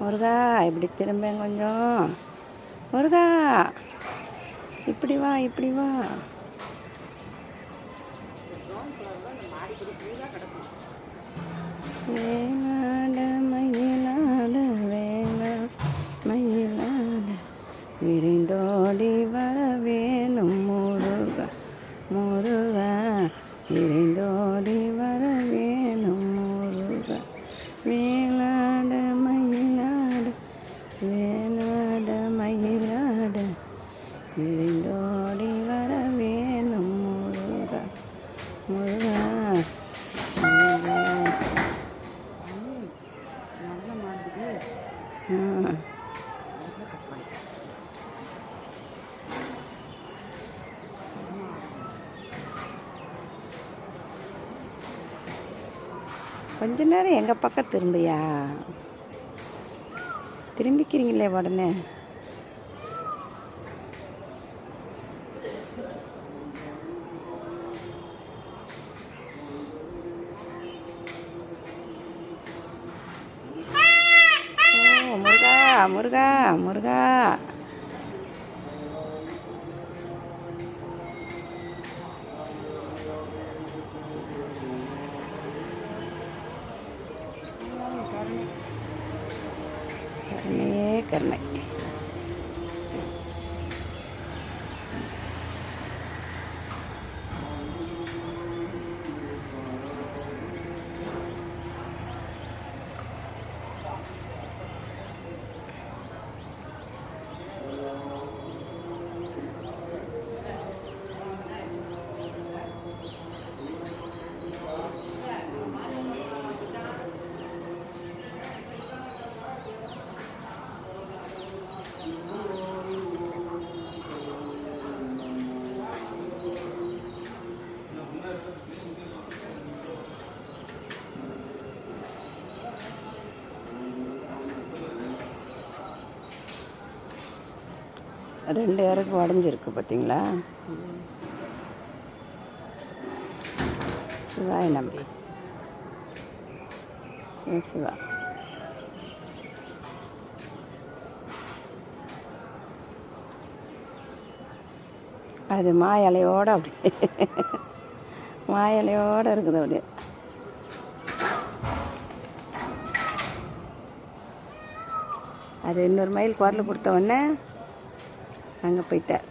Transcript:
முருகா இப்படி திரும்ப கொஞ்சம். முருகா இப்படி வா இப்படி வா. ஏன் விரைந்தோடி வரவேணும் முருகா முருகா. விரைந்தோடி வரவேணும் முருகா. வேலாட மயிலாட வேலாட மயிலாட. விரைந்தோடி வரவேணும் வேணும் முருகா நல்ல முருகா. ஆ. கொஞ்ச நேரம் எங்கள் பக்கம் திரும்பியா? திரும்பிக்கிறீங்களே உடனே. ஓ முருகா முருகா முருகா. 也更美。ரெண்டு இறக்கு உடஞ்சிருக்கு பார்த்தீங்களா? சிவாய் நம்பி சிவ சிவா. அது மா இலையோட அப்படி மா இலையோட இருக்குது அப்படியே. அது இன்னொரு மைல் குரல் கொடுத்த உடனே அங்கே போயிட்டார்